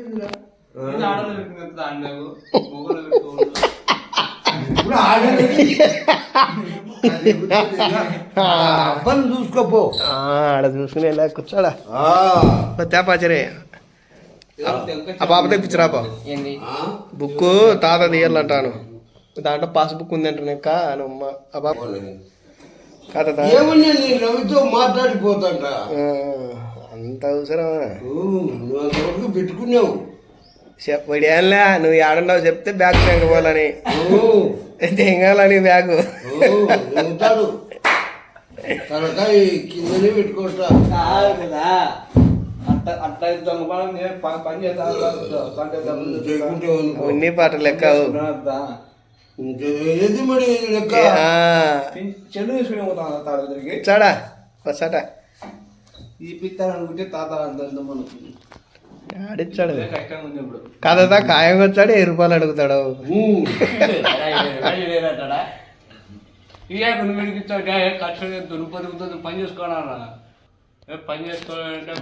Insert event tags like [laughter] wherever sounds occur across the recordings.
[laughs] అబ్బాయిని చూసుకోపో. ఆ, ఆడ చూసుకుని ఇలా కూర్చోడా? ఆ, తేపాచరే ఆ పాప తెప్పించరా? బుక్ తాత తీయాలంటాను. దాంట్లో పాస్బుక్ ఉంది అంటున్నాక అమ్మ ఆ పాప. ఏమన్నా నేను రవితో మాట్లాడిపోతాంట ఆ, అంత అవసరమా? అంతవరకు పెట్టుకున్నావు. చెప్పడి ఏంలే నువ్వు ఏడున్నావు చెప్తే బ్యాగ్ పోవాలని. ఓ, తెంగాలని బ్యాగు. కిందనే కాదు. ఉన్ని పాట లెక్క చాడా వస్తాట ఈ పిత్తారు అనుకుంటే తాత అంత మనకు. ఆడిచ్చాడు కథ ఖాయంగా వచ్చాడు వెయ్యి రూపాయలు అడుగుతాడు. నువ్వు ఖర్చు పని చేసుకోవాలన్నా ఏ పని చేసుకోవాలంటే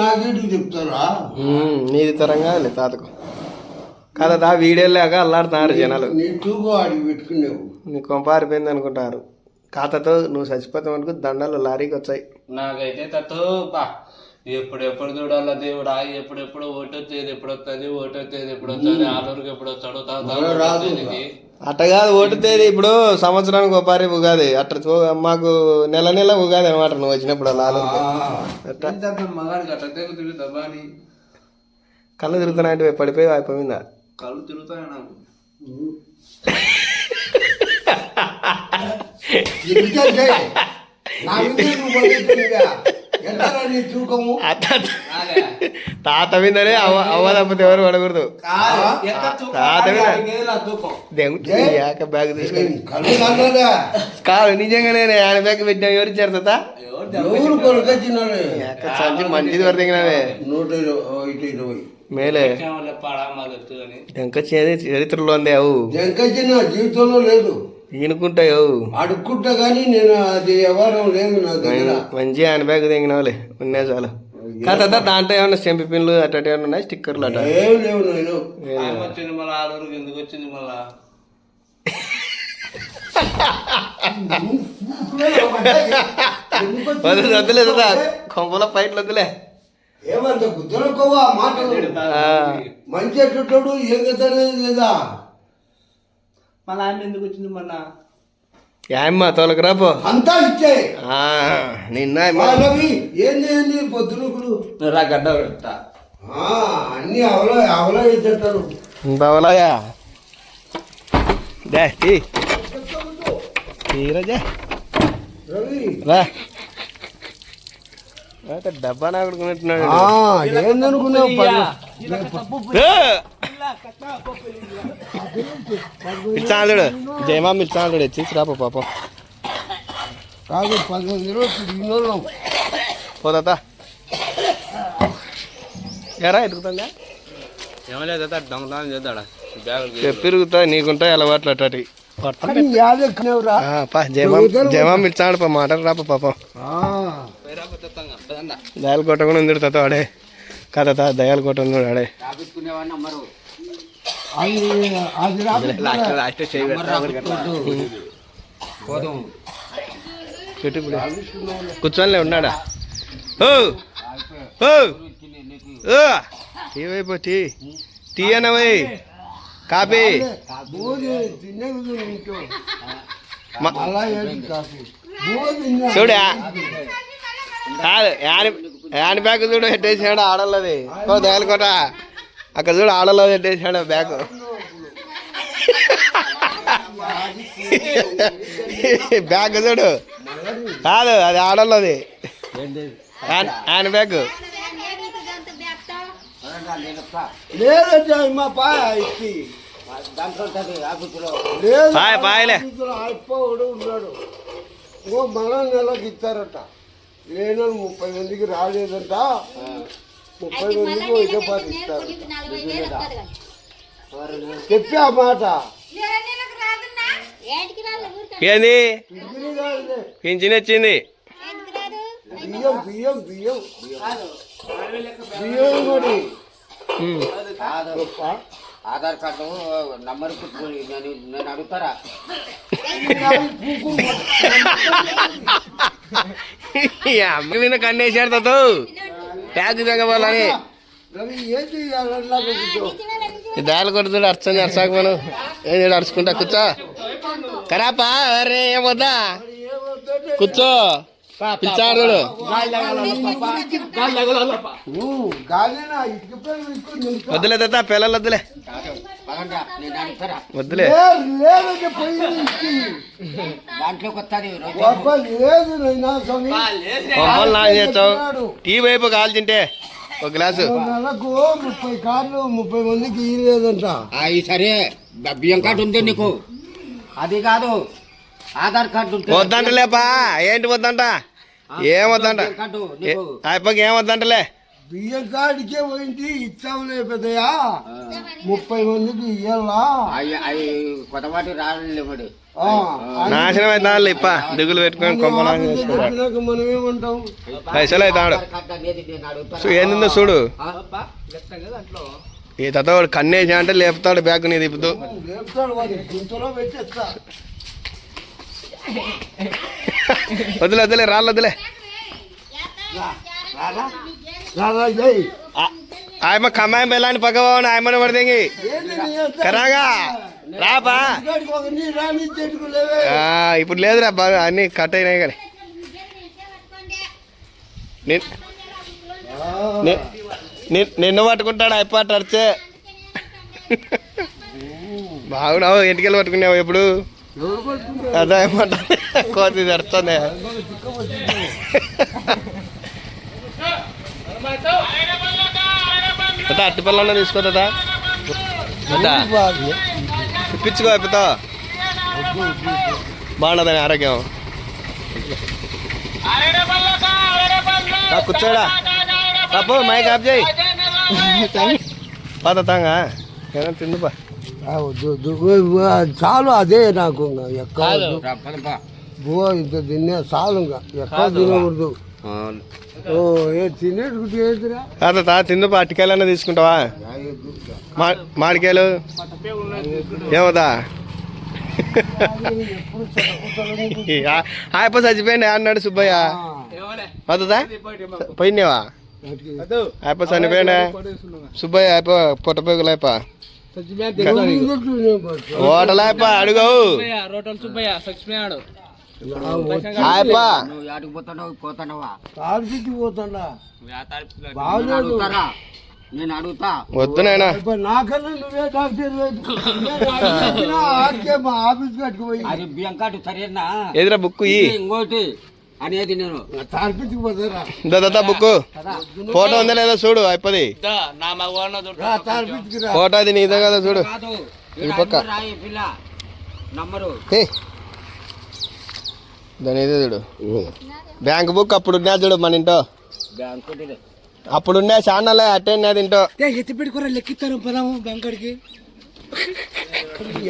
నాకేంటి చెప్తారా? నీది తరంగా తాతకు. కదా దా వీడియోలాగా అల్లాడుతున్నారు జనాలు. నీ పెట్టుకున్నావు నీ కొంపారిపోయింది అనుకుంటారు. ఖాతాతో నువ్వు చచ్చిపోతావు అనుకో దండాలు లారీకి వచ్చాయి. నాకైతే తతో బా ఎప్పుడెప్పుడు చూడాలా దేవుడా? ఎప్పుడెప్పుడు ఓటు వచ్చేది ఎప్పుడు వస్తుంది ఓటు వచ్చేది ఎప్పుడు వస్తుంది ఆలూరుకి ఎప్పుడు వస్తాడు రాదు. అట్ట కాదు ఓటు తేదీ ఇప్పుడు సంవత్సరానికి ఒకసారి ఉగాది. అట్ట చూ- మాకు నెల నెల ఉగాది అనమాట నువ్వు వచ్చినప్పుడు అలా. అట్ట. మగాడికి అట్లా తెగు తిరుగుతా అని కళ్ళు తిరుగుతున్నాయంటే పడిపోయి అయిపోయిందా? కళ్ళు తిరుగుతాయి నాకు? [laughs] తాత మీదనే అవ్వ తప్పితే ఎవరు పడకూడదు? తాత మీద. బ్యాగ్ తీసుకొని. కాదు నిజంగానే ఆయన బ్యాగ్ పెట్టినా ఎవరు ఇచ్చారు తాత? సంచి మంచిది వరకు దిగినవే నూట ఇరవై ఇటు ఇరవై. మేలే. చరిత్రలో ఉంది అవు. జీవితంలో లేదు. ఈనుకుంటాయి? అడుక్కుంటా కానీ నేను అది వ్యవహారం లేదు నా దగ్గర. మంచి హ్యాండ్ బ్యాగ్ దిగినవులే ఉన్నాయి చాలు. కాదు దాంట్లో ఏమన్నా సెంపి పిన్లు అట్ట ఏమన్నా ఉన్నాయి? స్టిక్కర్లు అట్ట ఏం లేవు నేను వచ్చింది మళ్ళీ ఎందుకు వచ్చింది మళ్ళా? వదిలే కొంపల పైట్లు వదిలే ఏమంత మాటలు. మంచి ఏం గతనేది లేదా? మళ్ళీ ఆయన ఎందుకు వచ్చింది రాపో. అంతా ఇచ్చే. ఆ, నిన్న రవి ఏంది ఏంది పొద్దునకుడు రా గడ్డ అన్ని అవలో అవలో ఇచ్చేటారు బావలాయా దే తీ. తీరా జే. రవి. రా. డబ్బా నాకుడుకున్నట్టున్నాడు ఏందనుకున్నావు? మిర్చాలుడు జయమా మిర్చాలుడు తీసి రాపో పాపం కాదు పదిహేను ఇరవై పోతా ఎరా ఎదుగుతుందా? ఏమలేదు దొంగతనం చేద్దాడా? బ్యాగులు చెప్పిరుగుతా నీకుంటాయి అలవాట్లు అట్టటి పా మాట రాప పాపం దయాలు కొట్టకుండా ఉంది తాత ఆడే. కదా తా దయాలు కొట్టకుండా ఆడే. కూర్చోనిలే ఉన్నాడా? ఓ! ఓ! ఓ! టీ వైపు టీ. టీ అనవై కాపీ కాఫీ. చూడా కాదు యాని యాని బ్యాగ్ చూడు పెట్టేసాడు ఆడల్లది ఓ దయాలు కొట్ట అక్కడ చూడు ఆడల్లో పెట్టేసాడు బ్యాగ్ బ్యాగ్ చూడు. కాదు అది ఆడల్లది హ్యాండ్ బ్యాగ్ ఓ మన నెలకి ఇస్తారట. లేని ముప్పై మందికి రాలేదంట. ముప్పై మందికి ఇదే పాటు ఇస్తారు. చెప్పి ఆ మాట. ఏంది? పింఛని వచ్చింది బియ్యం బియ్యం బియ్యం. బియ్యం. గొప్ప ఆధార్ కార్డు నంబర్ పెట్టుకొని నేను నేను అడుగుతారా? అమ్మ మీద కన్నేసాడు తాతో. ట్యాగ్ తెగవాలని. దారి కొడుతుడు అర్చంది అర్చాక మనం ఏం చేయడు అరుచుకుంటా కూర్చో. కరాపా? అరే ఏమొద్దా కూర్చో. పిలిచాడు వద్దులే తాత పిల్లలు వద్దులే వద్దులే బొమ్మలు నాకు చేస్తావు టీ వైపు కాల్చింటే ఒక గ్లాసు నెలకు ముప్పై కార్లు ముప్పై మందికి అవి సరే బియ్యం కార్డు ఉంది నీకు అది కాదు ఆధార్ కార్డు ఉంటే వద్దంటలేపా ఏంటి వద్దంట? ఏం వద్దంట? బియ్యం కార్డు నీకు. అయిపోయి ఏం వద్దంటలే బియ్యం కాడికే పోయింది ఇచ్చాములే పెద్దయా ముప్పై మందికి ఇయ్యాలా? రాలేవాడు నాశనం అవుతాడు ఇప్ప. దిగులు పెట్టుకొని కొంపలాగా మనం ఏమంటాం? పైసలు అవుతాడు ఏందో చూడు? ఈ తత వాడు కన్నేసి అంటే లేపుతాడు బ్యాగ్ నీ తిప్పుతూ. లేపుతాడు గుంతలో పెట్టేస్తా. వదిలే వదిలే రాళ్ళు వదిలే. ఆయమ్మ కమ్మాయి బెల్లాన్ని పక్కవాడు ఆయమ్మని పడితేంగి అంత? కరాగా? రాపా? ఇప్పుడు లేదురా బాగా అన్ని కట్ అయినాయి కానీ. నిన్ను పట్టుకుంటాడు అయిపోయి అడిచే [laughs] బాగున్నావు ఇంటికెళ్ళి పట్టుకున్నావు ఎప్పుడు? ఎవరు పట్టుకుంటారు? అదే ఏమంటా కోతి తెరుస్తుంది అట్టి పిల్లన్న తీసుకోదా. ఇప్పించుకో అయిపోతా బాగున్నదని ఆరోగ్యం. కూర్చోడా. తప్పు మైక్ ఆఫ్ చేయి. పాత తాంగా. ఏమైనా తిందుపా వద్దు, వద్దు. చాలు అదే నాకు ఎక్కడ వద్దు. తినే చాలు ఇంకా ఎక్కడ తినకూడదు. తా తిందుపా అట్టికాయలన్నా తీసుకుంటావా? మామిడికాయలు ఏమవుతా ఆయప్ప చచ్చిపోయింది అన్నాడు సుబ్బయ్య. అవుతుందా పోయినావా? ఆయప్ప చనిపోయినా? సుబ్బయ్య అయిపో పొట్టపోగులు అయిపో అడుగుతారా? నేను అడుగుతా. వద్దు నాయనా. ఇప్పుడు నాకన్నా నువ్వే డాక్టర్ [laughs] ఆడికే మా ఆఫీస్ కట్టుకుపోయి. అది సరేనా? ఎదురా బుక్ ఇంకోటి. అనేది నేను? దత్తా బుక్ ఫోటో ఉందా లేదా చూడు తాడిపించుకురా ఫోటో అది నీదే కదా చూడు. ఈ పక్క. దాని ఇదే చూడు. బ్యాంక్ బుక్ అప్పుడు ఉన్నా చూడు మన ఇంటో బ్యాంకు అప్పుడు ఉన్నా ఛానల్ అటెండ్ అది ఇంటో ఎత్తి పెట్టుకోరా లెక్కిస్తారు పదాము బ్యాంక్ [laughs]